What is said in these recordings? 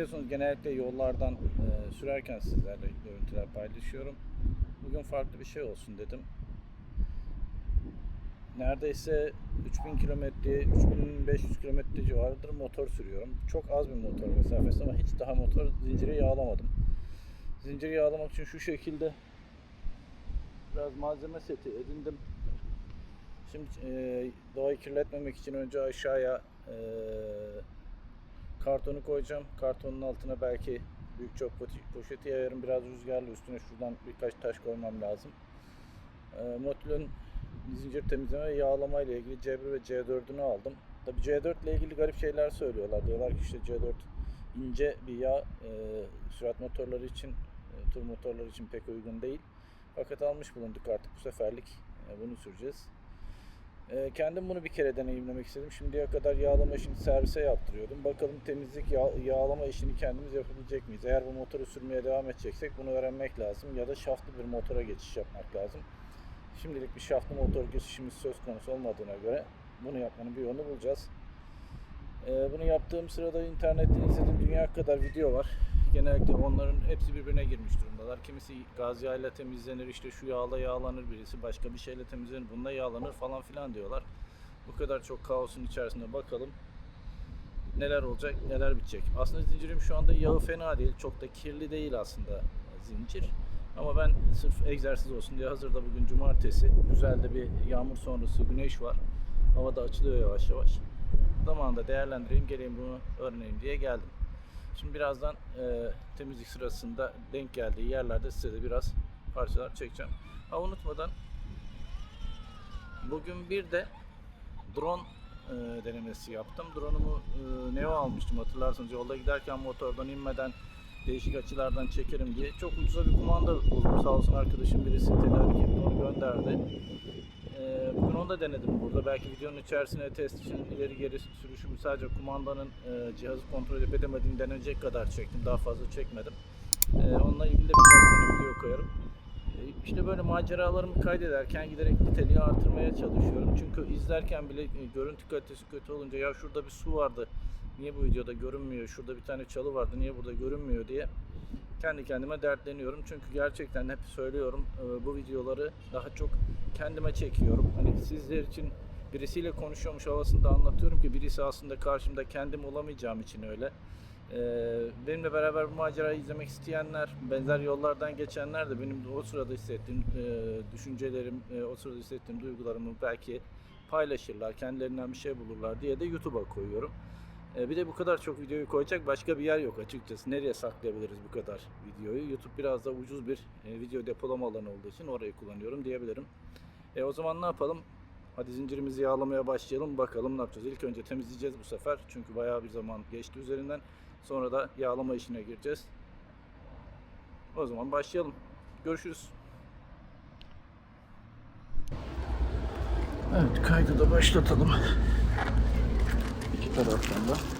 Biliyorsunuz genellikle yollardan e, sürerken sizlerle görüntüler paylaşıyorum. Bugün farklı bir şey olsun dedim. Neredeyse 3000 kilometre, 3500 kilometre civarıdır motor sürüyorum. Çok az bir motor mesafesi ama hiç daha motor zinciri yağlamadım. Zinciri yağlamak için şu şekilde biraz malzeme seti edindim. Şimdi e, doğayı kirletmemek için önce aşağıya e, kartonu koyacağım. Kartonun altına belki büyük çöp poşeti yayarım. Biraz rüzgarlı üstüne şuradan birkaç taş koymam lazım. E, Motil'in zincir temizleme ve yağlama ile ilgili C1 ve C4'ünü aldım. Tabi C4 ile ilgili garip şeyler söylüyorlar. Diyorlar ki işte C4 ince bir yağ e, sürat motorları için, e, tur motorları için pek uygun değil. Fakat almış bulunduk artık bu seferlik e, bunu süreceğiz. E, kendim bunu bir kere deneyimlemek istedim. Şimdiye kadar yağlama işini servise yaptırıyordum. Bakalım temizlik, yağ- yağlama işini kendimiz yapabilecek miyiz? Eğer bu motoru sürmeye devam edeceksek bunu öğrenmek lazım. Ya da şaftlı bir motora geçiş yapmak lazım. Şimdilik bir şaftlı motor geçişimiz söz konusu olmadığına göre bunu yapmanın bir yolunu bulacağız. Ee, bunu yaptığım sırada internetten izlediğim dünya kadar video var. Genellikle onların hepsi birbirine girmiş durumdalar. Kimisi gaz yağıyla temizlenir, işte şu yağla yağlanır birisi, başka bir şeyle temizlenir, bunda yağlanır falan filan diyorlar. Bu kadar çok kaosun içerisinde bakalım neler olacak, neler bitecek. Aslında zincirim şu anda yağı fena değil, çok da kirli değil aslında zincir. Ama ben sırf egzersiz olsun diye hazırda bugün cumartesi. Güzel de bir yağmur sonrası güneş var. Hava da açılıyor yavaş yavaş. Zamanında değerlendireyim, geleyim bunu öğreneyim diye geldim. Şimdi birazdan e, temizlik sırasında denk geldiği yerlerde size de biraz parçalar çekeceğim. Ha unutmadan bugün bir de drone e, denemesi yaptım. Drone'umu e, Neo almıştım hatırlarsınız. Yolda giderken motordan inmeden değişik açılardan çekerim diye. Çok ucuza bir kumanda buldum. Sağ olsun arkadaşım birisi tedarik etti onu gönderdi. Da denedim burada. Belki videonun içerisine test için ileri geri sürüşümü sadece kumandanın e, cihazı kontrol edip edemediğini denecek kadar çektim. Daha fazla çekmedim. Ee, onunla ilgili de birkaç tane video koyarım. Ee, işte böyle maceralarımı kaydederken giderek niteliği artırmaya çalışıyorum. Çünkü izlerken bile e, görüntü kalitesi kötü olunca ya şurada bir su vardı. Niye bu videoda görünmüyor? Şurada bir tane çalı vardı. Niye burada görünmüyor diye kendi kendime dertleniyorum. Çünkü gerçekten hep söylüyorum e, bu videoları daha çok kendime çekiyorum. Hani sizler için birisiyle konuşuyormuş havasında anlatıyorum ki birisi aslında karşımda kendim olamayacağım için öyle. E, Benimle beraber bu macerayı izlemek isteyenler, benzer yollardan geçenler de benim o sırada hissettiğim e, düşüncelerim, o sırada hissettiğim duygularımı belki paylaşırlar, kendilerinden bir şey bulurlar diye de YouTube'a koyuyorum. E, Bir de bu kadar çok videoyu koyacak başka bir yer yok açıkçası. Nereye saklayabiliriz bu kadar videoyu? YouTube biraz da ucuz bir e, video depolama alanı olduğu için orayı kullanıyorum diyebilirim. E o zaman ne yapalım? Hadi zincirimizi yağlamaya başlayalım. Bakalım ne yapacağız. İlk önce temizleyeceğiz bu sefer. Çünkü bayağı bir zaman geçti üzerinden. Sonra da yağlama işine gireceğiz. O zaman başlayalım. Görüşürüz. Evet kaydı da başlatalım. İki taraftan da.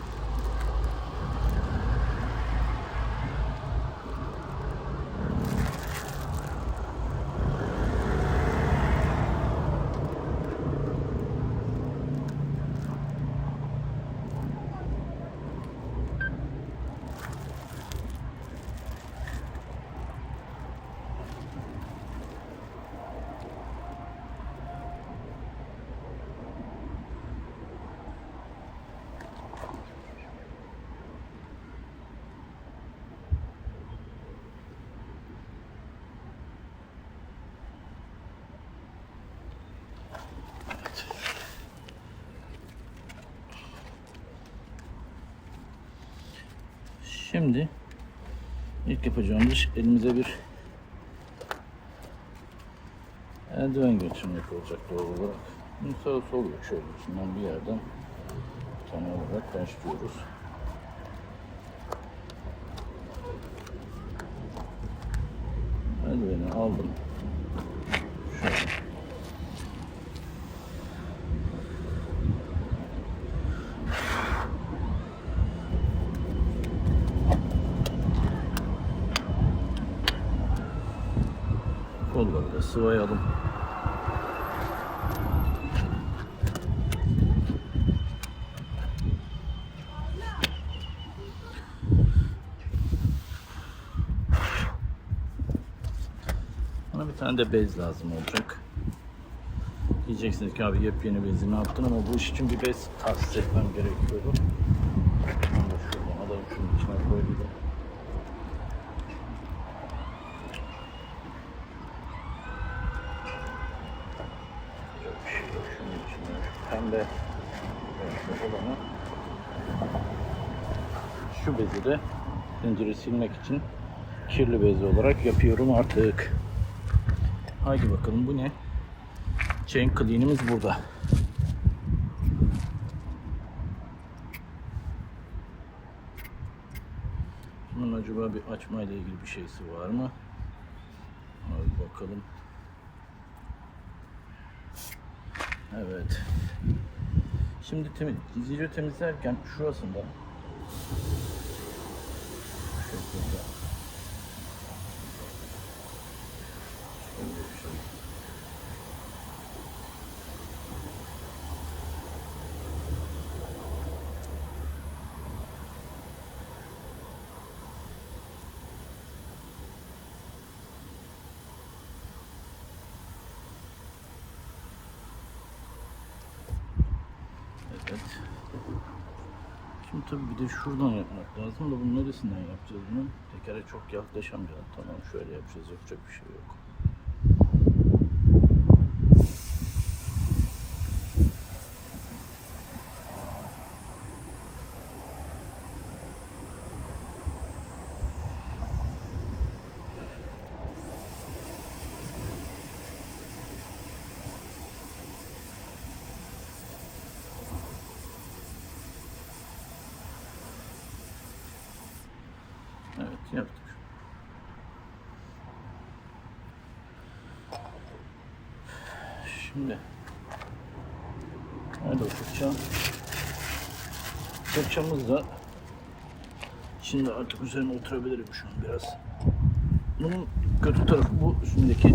Şimdi ilk yapacağımız iş elimize bir eldiven geçirmek olacak doğal olarak. Bunu sağa sol yok şöyle bir yerden bir tane olarak başlıyoruz. Eldiveni aldım. sıvayalım. Bana bir tane de bez lazım olacak. Diyeceksiniz ki abi yepyeni bezi ne yaptın ama bu iş için bir bez tahsis etmem gerekiyordu. De zinciri silmek için kirli bez olarak yapıyorum artık. Haydi bakalım bu ne? Chain clean'imiz burada. Bunun acaba bir açma ile ilgili bir şeysi var mı? Hadi bakalım. Evet. Şimdi temiz, temizlerken şurasında şurada şöyle bir şey. Evet. Tabii bir de şuradan yapmak lazım da bunun neresinden yapacağız bunu? Tekere çok yaklaşamayacağız. Tamam şöyle yapacağız. Yapacak bir şey yok. Evet yaptık. Şimdi nerede o fırça? Fırçamız da şimdi artık üzerine oturabilirim şu an biraz. Bunun kötü tarafı bu üstündeki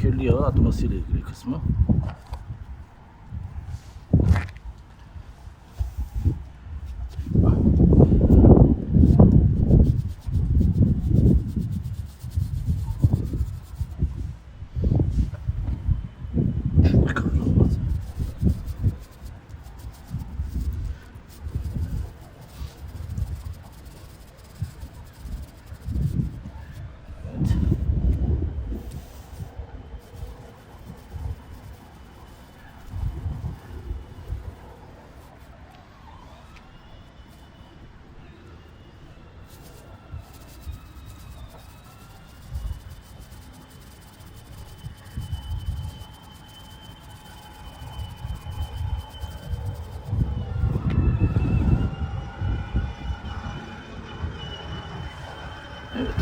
kirli yağı atması ile ilgili kısmı. Şurada kavrulmaz. Evet. Evet.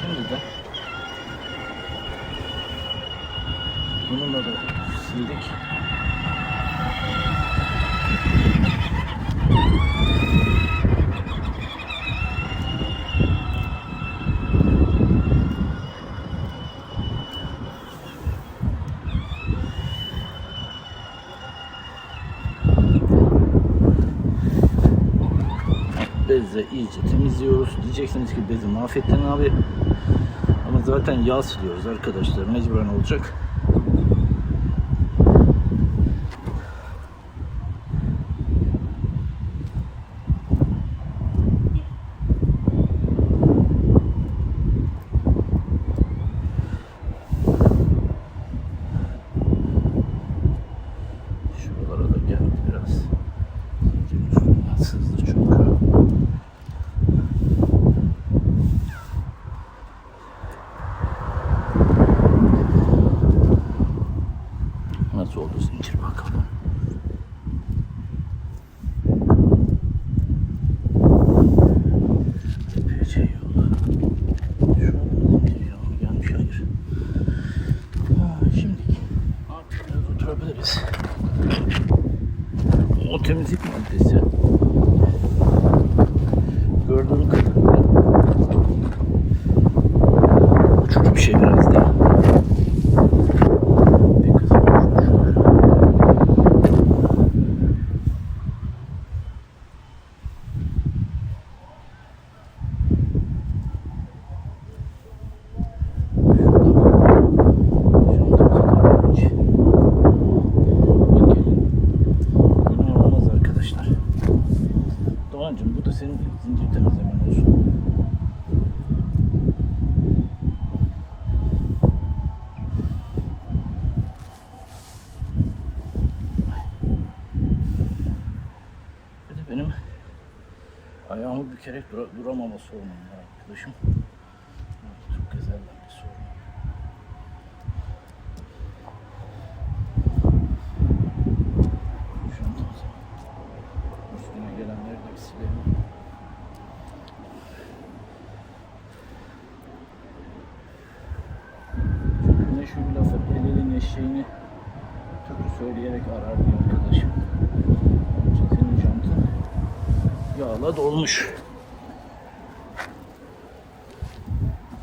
Şimdi de bununla da sildik. Bezle iyice temizliyoruz. Diyeceksiniz ki bezi mahvettin abi. Ama zaten yağ siliyoruz arkadaşlar. Mecburen olacak. alabiliriz. O temizlik maddesi. ayağımı bükerek dura duramaması sorunum var arkadaşım. Dolmuş.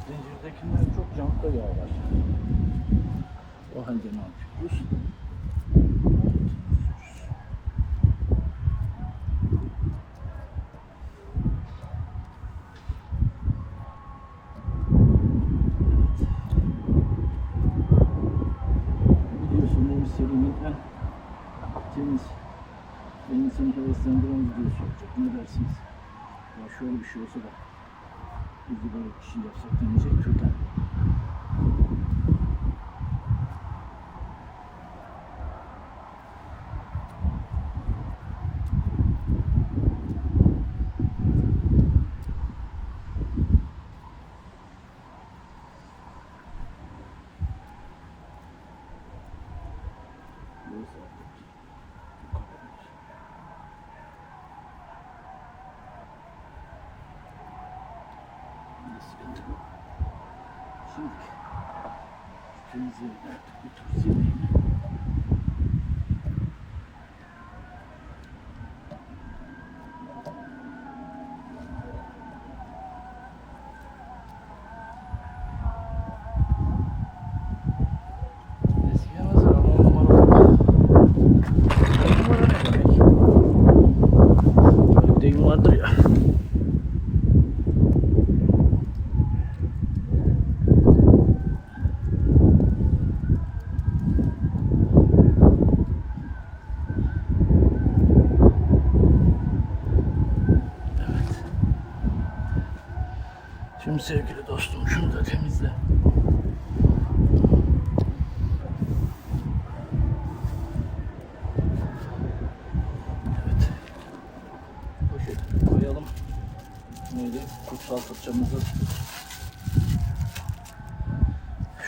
Zincirdekiler çok jantta yağ var. O halde ne yapıyoruz? Serimin en temiz beni seni heveslendiren videosu olacak. Ne dersiniz? Ya şöyle bir şey olsa da biz böyle bir şey yapsak deneyecek türden. Neyse artık. Bu kadarmış. Bir sıkıntı yok. Şimdi temizleyelim artık bir tur sileyim. Eskiye nazaran on numara oldu. On numara ne demek? Böyle bir deyim vardır ya. Evet. Şimdi sevgili dostum şunu da temizle. Evet. Poşet koyalım. Neydi? Kutsal fırçamızı.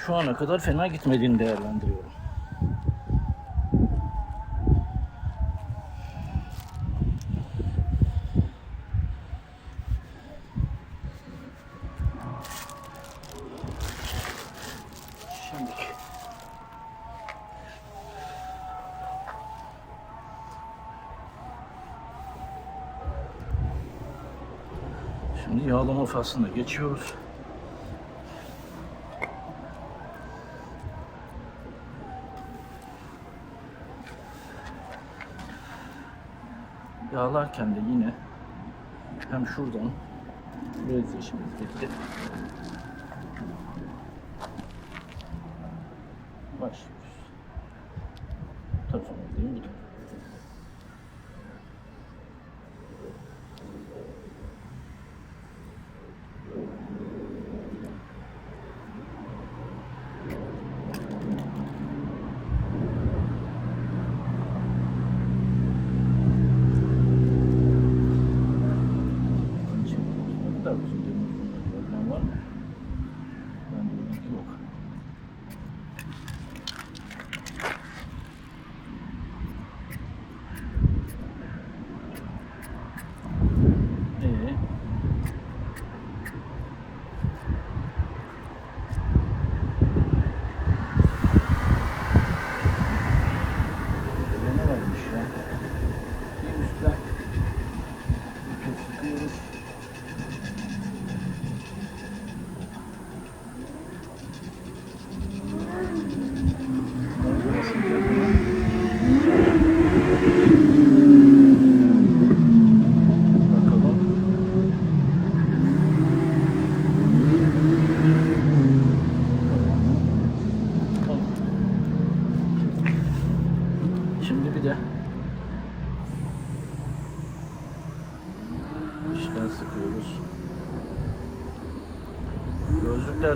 Şu ana kadar fena gitmediğini değerlendiriyorum. Şimdi Faslına geçiyoruz. Yağlarken de yine hem şuradan bez işimiz bitti. Başlıyoruz. Mı gideyim, bu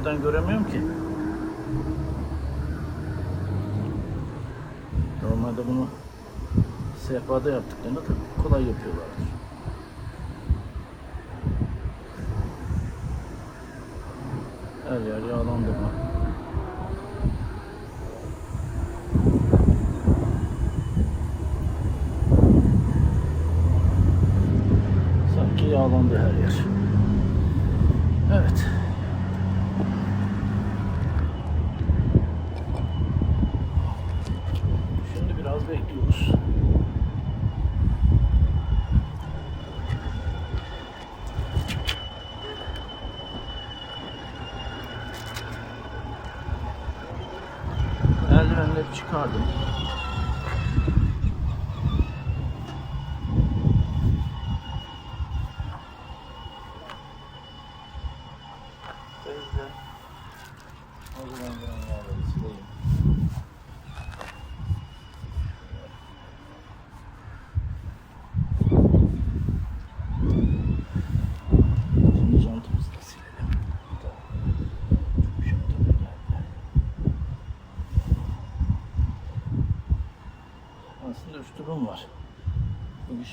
Buradan göremiyorum ki. Normalde bunu sehpada yaptıklarında tabii kolay yapıyorlardır. Her yer yağlandırma. Sanki yağlandı her yer.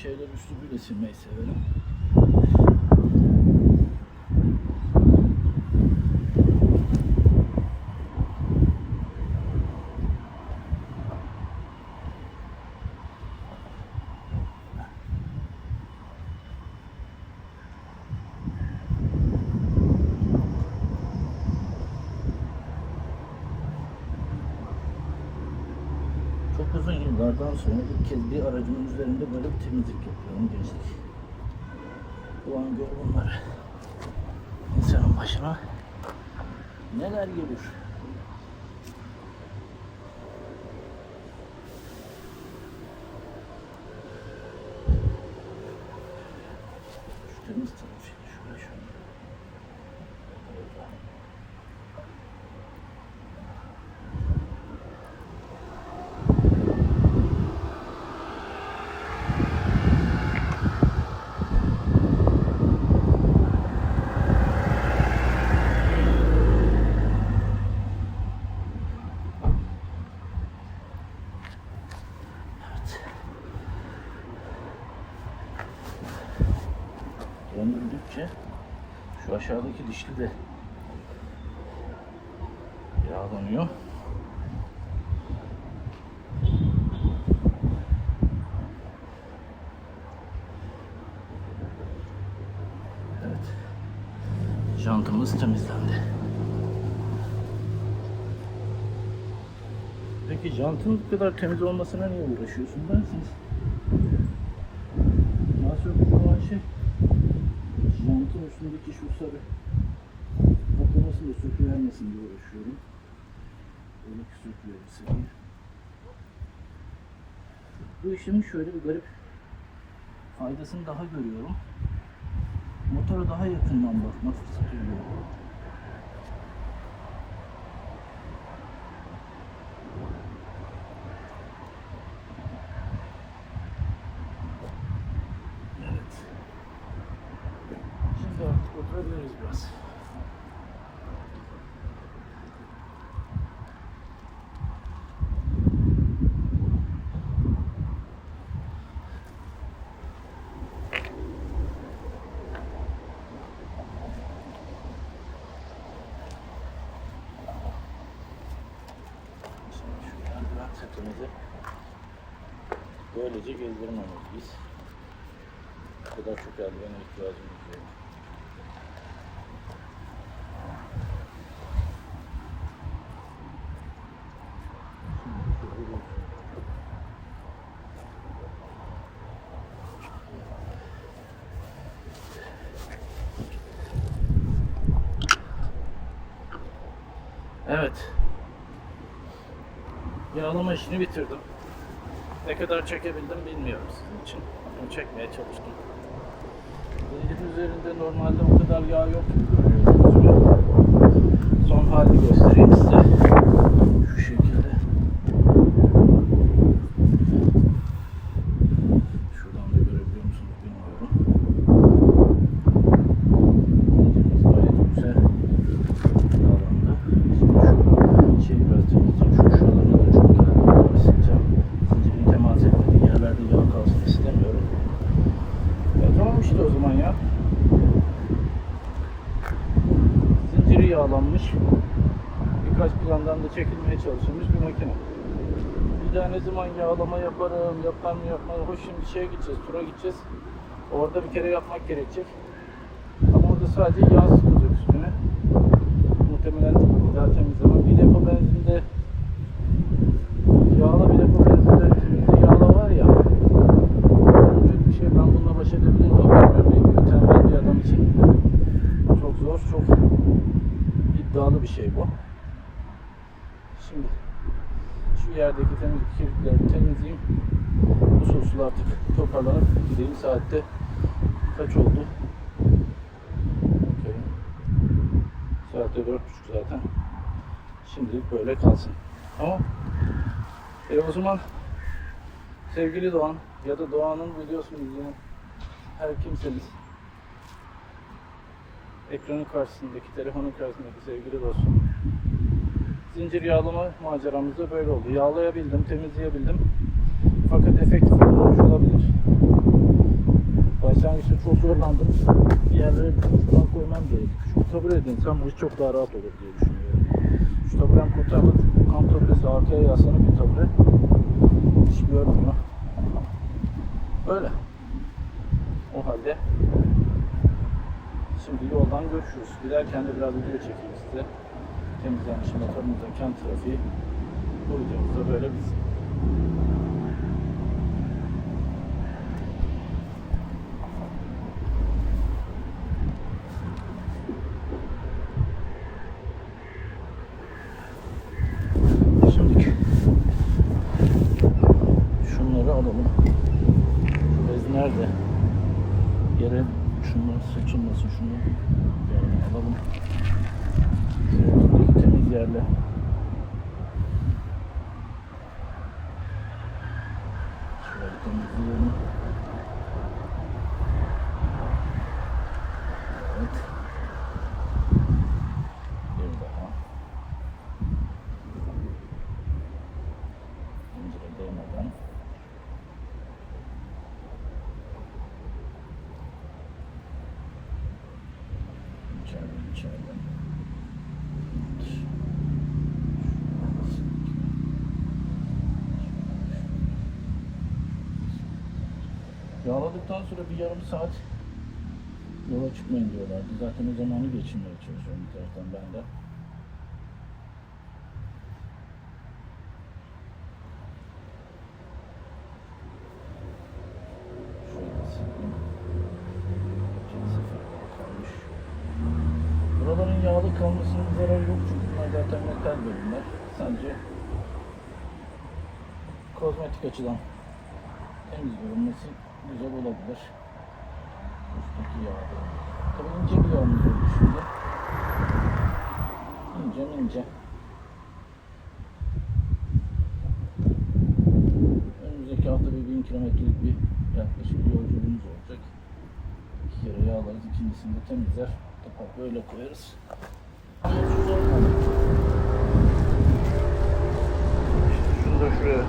Şeyler üslubuyla silmeyi severim. Çok uzun yıllardan sonra ilk bir aracımın üzerinde böyle bir temizlik yapıyorum gençlik. Bu an gör bunları. İnsanın başına neler gelir. Şu temiz tarafı şöyle şöyle. Döndürdükçe şu aşağıdaki dişli de yağlanıyor. Evet. Jantımız temizlendi. Peki jantın bu kadar temiz olmasına niye uğraşıyorsun dersiniz? Daha çok olan şey jantın üstündeki şu sarı kaplamasını da söküvermesin diye uğraşıyorum. Öyle ki söküverirse diye. Bu işlemin şöyle bir garip faydasını daha görüyorum. Motora daha yakından bakma fırsatı oluyor. Evet. Şimdi artık oturabiliriz biraz. Şimdi şu eldiven setimizi böylece gezdirmemeliyiz. Bu kadar çok eldivene ihtiyacımız yok. Evet. Yağlama işini bitirdim. Ne kadar çekebildim bilmiyorum sizin için. Ama çekmeye çalıştım. Bilginin üzerinde normalde o kadar yağ yok. Son halini göstereyim size. Şu şekilde. Şuradan da görebiliyor musunuz bilmiyorum. Bilgimiz gayet güzel. Yağlandı. Şimdi şu şeyi biraz temizleyeyim. Şu şuralarına da çok yağ var. Sileceğim. Zincirin temas etmediği yerlerde yağ kalsın istemiyorum. E tamam işte o zaman ya. Zinciri yağlanmış. Birkaç çekilmeye çalışılmış bir makine. Bir daha ne zaman yağlama yaparım, yapar mı yapmam. Hoş şimdi şeye gideceğiz, tura gideceğiz. Orada bir kere yapmak gerekecek. Ama orada sadece yağ sıkılacak üstüne. Muhtemelen bir daha temizlemem. Bir depo benzinde yağla bir depo benzinde temizde yağla var ya. Olacak bir şey ben bununla baş edebilir miyim bilmiyorum. Benim tembel bir adam için çok zor, çok iddialı bir şey bu. Şimdi şu yerdeki temiz kirlikleri temizleyeyim. Bu soslu artık toparlanıp gideyim. Saatte kaç oldu? Okey. Saatte dört buçuk zaten. Şimdilik böyle kalsın. Ama e o zaman sevgili Doğan ya da Doğan'ın videosunu izleyen her kimseniz ekranın karşısındaki, telefonun karşısındaki sevgili dostum zincir yağlama maceramızda böyle oldu. Yağlayabildim, temizleyebildim. Fakat efektif olmamış olabilir. Başlangıçta çok zorlandım. Bir yerlere çubuklar koymam gerekti. Küçük bir tabure edinsem bu iş çok daha rahat olur diye düşünüyorum. Taburem kurtarmadı kamp taburesi arkaya yaslanıp bir tabure. Hiç görmüyor. Öyle. O halde şimdi yoldan görüşürüz. Giderken de biraz video çekeyim size. Temizlenmiş motorumuzda kent trafiği. Bu videomuzda böyle bitsin. Şimdi şunları. Şu bez nerede? Yere şunlar saçılmasın şunu yani alalım. Şuradaki temiz yerle. Yağladıktan sonra bir yarım saat yola çıkmayın diyorlardı. Zaten o zamanı geçirmeye çalışıyorum bir taraftan ben de. Buraların yağlı kalmasının zararı yok çünkü bunlar zaten metal bölümler. Sadece kozmetik açıdan temiz görünmesi güzel olabilir. Üstteki yağ da. Tabii ince bir yağımız oldu şimdi. İnce ince. Önümüzdeki hafta bir bin kilometrelik bir yaklaşık bir yolculuğumuz olacak. İki kere yağlarız, ikincisini de temizler. Kapak böyle koyarız. İşte şunu da şuraya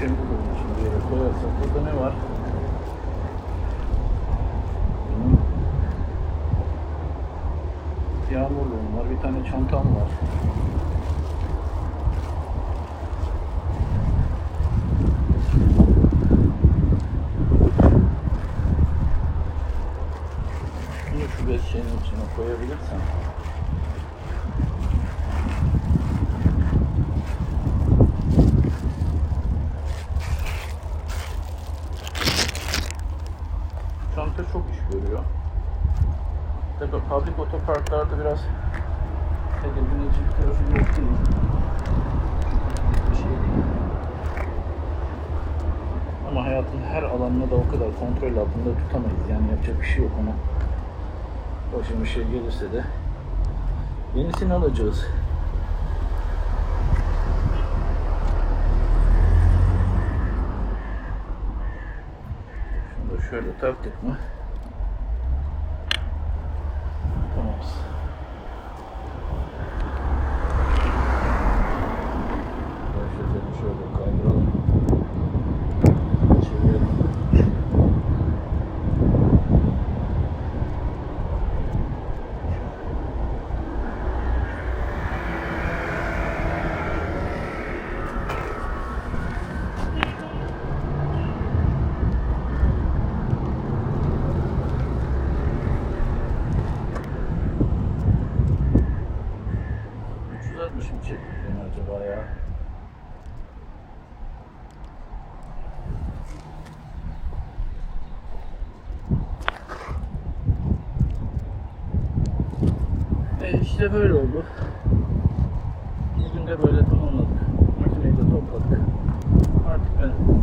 koyalım şimdi bir yere koyarsak. Burada ne var? Yağmurluğum var. Bir tane çantam var. Şunu şu beş şeyin içine koyabilirsen. Çanta çok iş görüyor. Tabii public otoparklarda biraz edici bir tarafı yok değil. Bir şey değil. Ama hayatın her alanını da o kadar kontrol altında tutamayız. Yani yapacak bir şey yok ona. Başına bir şey gelirse de yenisini alacağız. Şunu da şöyle taktık mı? Tamamız. Şöyle şöyle kaydıralım. Çevirelim. E, işte böyle oldu. Bugün de böyle tamamladık. Makineyi de topladık. Artık ben